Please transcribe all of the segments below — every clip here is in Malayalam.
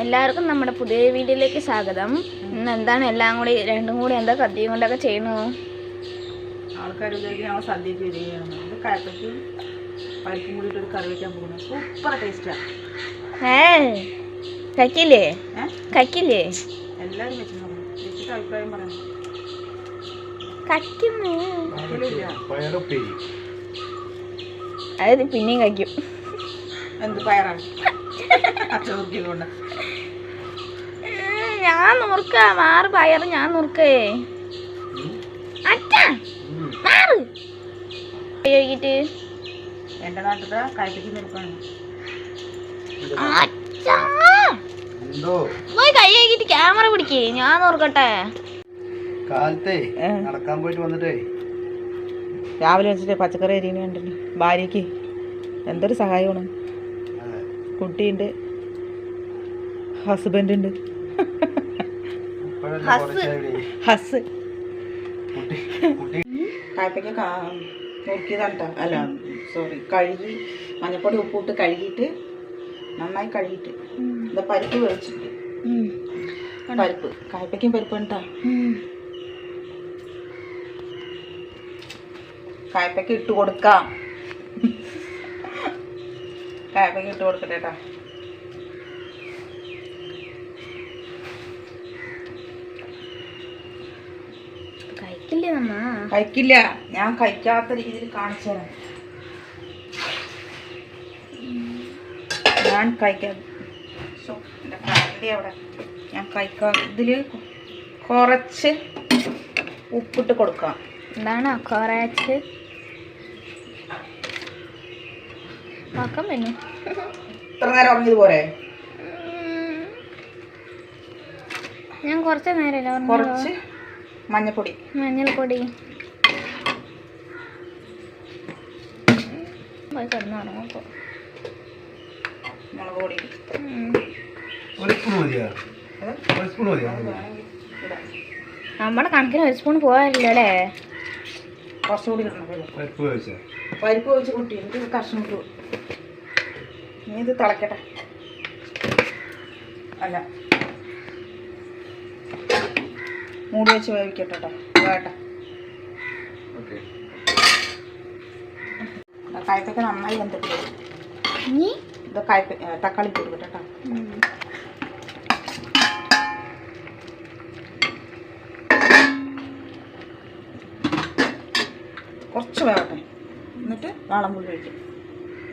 എല്ലാവർക്കും നമ്മുടെ പുതിയ വീഡിയോയിലേക്ക് സ്വാഗതം. ഇന്ന് എന്താണ് എല്ലാം കൂടി രണ്ടും കൂടി എന്താ കത്തിയും കൊണ്ടൊക്കെ ചെയ്യണു ആൾക്കാർ വിചാരിക്കും ഞങ്ങൾ സദ്യക്ക് വരികയാണ് ഇത് കയപ്പയ്ക്ക് പരിപ്പും കൂടിയിട്ട് ഒരു കറി വെക്കാൻ പോകുന്നു. സൂപ്പർ ടേസ്റ്റാണ് ഏ എല്ലാവരും വെച്ചിട്ട് അഭിപ്രായം അതായത് പിന്നെയും കഴിക്കും എന്ത് പയറാണ് കൊണ്ട്. ഞാൻ നുറുക്ക. മാറ് പയറ് ഞാൻ നുറുക്കേ. അച്ഛാ മാറ്. നിൽക്കാണ് പോയി കൈ ക്യാമറ പിടിക്കേ. ഞാൻ നോർക്കട്ടെ കാലത്തെ നടക്കാൻ പോയിട്ട് വന്നിട്ടേ. രാവിലെ വെച്ചിട്ട് പച്ചക്കറി അരിയണ കണ്ടല്ലോ? ഭാര്യയ്ക്ക്. എന്തൊരു സഹായമാണ്. കുട്ടിയുണ്ട്. ഹസ്ബൻഡ് ഉണ്ട് ഹസ്. കുട്ടി കുട്ടി. കായ്പയ്ക്ക നുറുക്കിയതാണ് ട്ടോ. അല്ല സോറി കഴുകി മഞ്ഞപ്പൊടി ഉപ്പിട്ട് കഴുകിയിട്ട് നന്നായി കഴുകിയിട്ട് ഇത് പരിപ്പ് വെച്ചിട്ട് പരിപ്പ്. കായ്പയ്ക്കും പരിപ്പ് ഉണ്ടാ കായ്പയ്ക്ക് ഇട്ട് കൊടുക്കാം. കായ്പയ്ക്ക് ഇട്ട് കൊടുക്കട്ടെ കേട്ടോ കഴിക്കില്ലേ ഞാൻ കഴിക്കാത്ത രീതിയിൽ കാണിച്ചു തരാം ഞാൻ കരണ്ടി അവിടെ. ഞാൻ കഴിക്കാ ഇതിൽ കുറച്ച് ഉപ്പിട്ട് കൊടുക്കാം. എന്താണ്? കുറച്ച് ഇത്ര നേരം ഉറങ്ങിയത് പോരെ? ഞാൻ കുറച്ച് നേരമല്ല. കുറച്ച് മഞ്ഞപ്പൊടി. മഞ്ഞൾപ്പൊടി. പോയി കിടന്നുറങ്ങപ്പോ മുളക് പൊടി. ഒരു സ്പൂൺ മതിയോ? അത് സ്പൂൺ മതിയോ? വേണമെങ്കിൽ ഇടാം. നമ്മുടെ കണക്കിന് ഒരു സ്പൂൺ പോകാറില്ല അല്ലേ? കുറച്ചുകൂടി. പരിപ്പ് വെച്ച് കുട്ടി. എന്നിട്ട് കഷ്ണം ഇട്ടു ഇനി ഇത് തിളക്കട്ടെ. അല്ല. മൂടി വെച്ച് വേവിക്കട്ടെ കേട്ടോ വേട്ടെ. കായപ്പൊക്കെ കായ്പയ്ക്ക് നന്നായി വെന്തിട്ട് ഇനി? ഇത് കായ്പ ഏ, തക്കാളി ഇട്ട് കൊടുക്കട്ടെ കേട്ടോ കുറച്ച് വേവട്ടെ. എന്നിട്ട് വാളം പുള്ളി ഒഴിക്കും.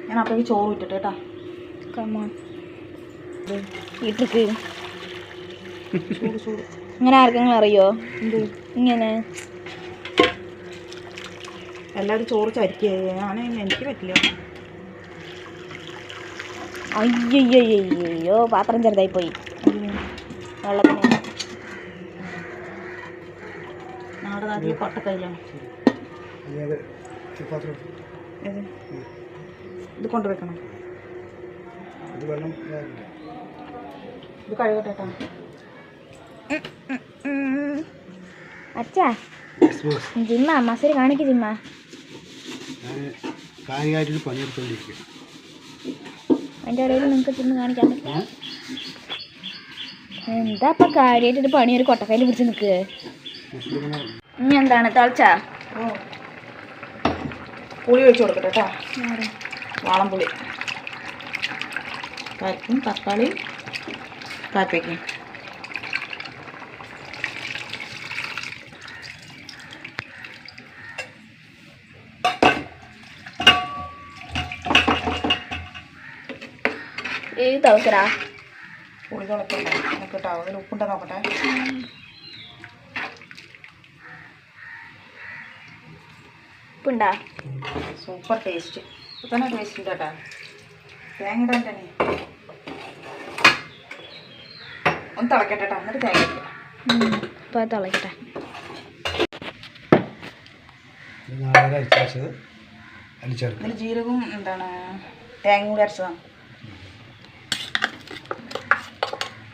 ഞാൻ അപ്പോഴേക്ക് ചോറ് ഇട്ടിട്ട് കേട്ടോ. വീട്ടിലേക്ക് ചൂട് ചൂട്. ഇങ്ങനെ ആർക്കെങ്കിലും അറിയോ? എന്ത്? ഇങ്ങനെ. എല്ലാവരും ചോറ് ചരിക്കുക ഞാൻ എനിക്ക് പറ്റില്ല. അയ്യോ പാത്രം ചെറുതായി പോയി. വെള്ളത്തിന്. ഞങ്ങളുടെ നാട്ടിൽ ഏത്? പാത്രം ഇത് കൊണ്ടുവയ്ക്കണം. ഇത് വെള്ളം. ഇത് കഴുകട്ടെ കേട്ടോ. അച്ഛാ. ജിമ്മ മസരി കാണിക്ക് ജിമ്മ. കാര്യമായിട്ടൊരു പണിയെടുത്തോണ്ടിരിക്കുക അതിന്റെ ഇടയിൽ നിങ്ങൾക്ക് ജിമ്മ് കാണിക്കാൻ പറ്റും. എന്താ ഇപ്പം കാര്യമായിട്ടൊരു പണി ഒരു കൊട്ടക്കയിൽ പിടിച്ച് നിൽക്കുക ഇനി എന്താണ് തളച്ചാ? ഓ. പുളി ഒഴിച്ചു കൊടുക്കട്ടെ കേട്ടോ. വാളം പുളി പരിപ്പും തക്കാളി കാപ്പയ്ക്കും ഏത് തിളക്കരാ പുളി തിളക്കട്ടെ എനിക്ക് കേട്ടോ അതിൽ ഉപ്പുണ്ടോ നോക്കട്ടെ. ഉപ്പുണ്ടാ? Super taste. ഇപ്പം തന്നെ ടേസ്റ്റ് ഉണ്ട് കേട്ടോ. തേങ്ങ ഇടാൻ ഒന്ന് തിളക്കട്ടെ കേട്ടോ എന്നിട്ട് തേങ്ങ ഇടുക ഇപ്പം തിളക്കട്ടെ. ഇതിൽ ജീരകവും എന്താണ് തേങ്ങ കൂടി അരച്ചതാണ്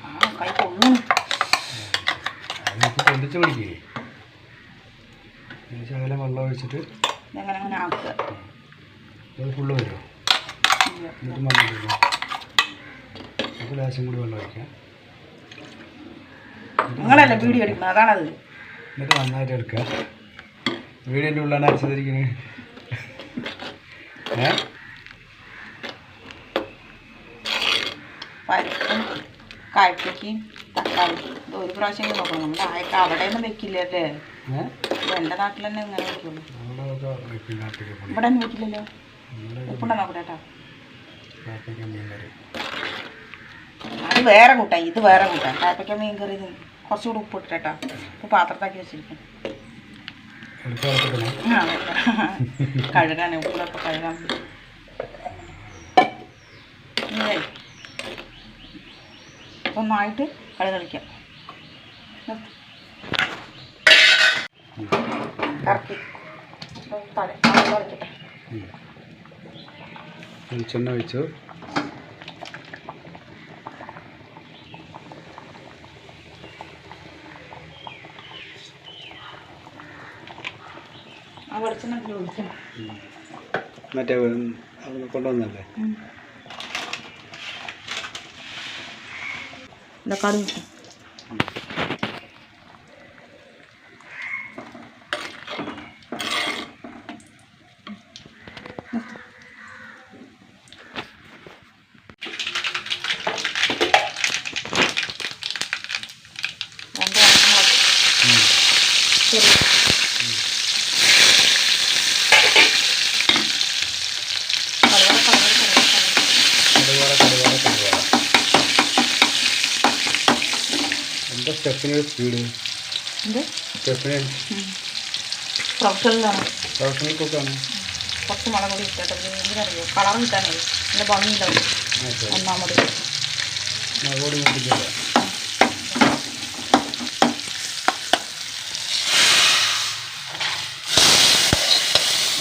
ആ കൈ പൊന്തിച്ച് പിടിക്കേ ശകലം വെള്ളം ഒഴിച്ചിട്ട് ഇതങ്ങനെ അങ്ങനെ ആക്കുക. അത് ഫുള്ള് വരുമോ ഇല്ല. എന്നിട്ട് മണ്ണിടുക അപ്പോൾ ലേശം കൂടി വെള്ളം ഒഴിക്കാം. നിങ്ങളല്ലേ വീഡിയോ എടുക്കുന്നത് അതാണത്. എന്നിട്ട് നന്നായിട്ട് എടുക്കുക. വീടിന്റെ ഉള്ളാണ് അടിച്ചതിരിക്കുന്നത് ഏ? പരിപ്പും കായ്പയ്ക്കും തക്കാളി. ഇത് ഒരു പ്രാവശ്യം നോക്കണം. നമ്മുടെ ആയൊക്കെ അവിടെ ഒന്നും വെക്കില്ലല്ലേ ഏ? ഇത് എന്റെ നാട്ടിൽ തന്നെ ഇങ്ങനെ വെക്കുള്ളൂ. നമ്മളതൊക്കെ വെക്കും കാപ്പിക്ക് പൊടി ഇവിടെ ഒന്നും വെക്കില്ലല്ലോ? ഉപ്പുണ്ടോ നോക്കട്ടെ കേട്ടോ കാപ്പിക്ക് അത് വേറെ കൂട്ടാ ഇത് വേറെ കൂട്ടാ. കാപ്പയ്ക്ക മീൻ കറി കുറച്ചുകൂടി ഉപ്പ് ഇട്ടിട്ടാ. ഉപ്പ് പാത്രത്താക്കി വെച്ചിരിക്കും. ആ. കഴുകാൻ ഉപ്പിലൊക്കെ കഴുകാൻ. ഒന്നായിട്ട് കളി കളിക്കാം. കറക്കി. തല കളിക്കട്ടെ വെളിച്ചെണ്ണ ഒഴിച്ചു മറ്റേ കൊണ്ടുവന്നല്ലേ? എന്താ സ്റ്റെപ്പിന് സ്പീഡ്. സ്റ്റെപ്പിന് പ്രൊഫഷണലാണ് പ്രൊഫഷണൽ കുക്കാണ് കുറച്ച് മുളക് പൊടി ഇട്ടിട്ട് എന്തിനറിയോ കളർ കിട്ടാനേ നല്ല ഭംഗിയുണ്ടാവും ഒന്നാമത്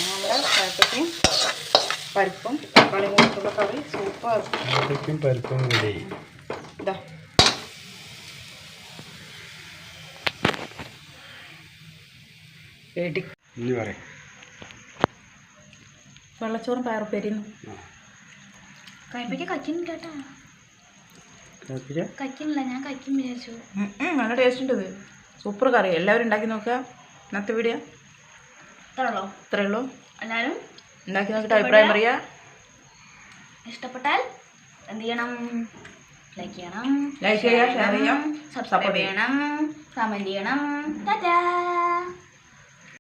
മുളക് കാപ്പയ്ക്കും പരിപ്പും തക്കാളി കൂട്ടുള്ള കറി. സൂപ്പർ. കാപ്പിക്കും പരിപ്പും കൂടി. ഇതാ എടി ഇനി പറയും വെള്ളച്ചോറും പയറുപ്പേരിയും. കയ്പയ്ക്ക് കക്കിൻ കേട്ടാ. കക്കിനില്ല ഞാൻ കക്കിം വിചാരിച്ചു. നല്ല ടേസ്റ്റ് ഉണ്ട് ഇത്. Super curry. എല്ലാവരും ഉണ്ടാക്കി നോക്കുക. ഇന്നത്തെ വീഡിയോ ഇത്രയുള്ളോ ഇത്രയുള്ളൂ എല്ലാവരും ഉണ്ടാക്കി നോക്കിയിട്ട് അഭിപ്രായം പറയാ. ഇഷ്ടപ്പെട്ടാൽ എന്ത് ചെയ്യണം? ലൈക്ക് ചെയ്യണം. ലൈക്ക് ചെയ്യാം ഷെയർ ചെയ്യാം സബ്സ്ക്രൈബ് ചെയ്യണം. കമന്റ് ചെയ്യണം. ടാറ്റാ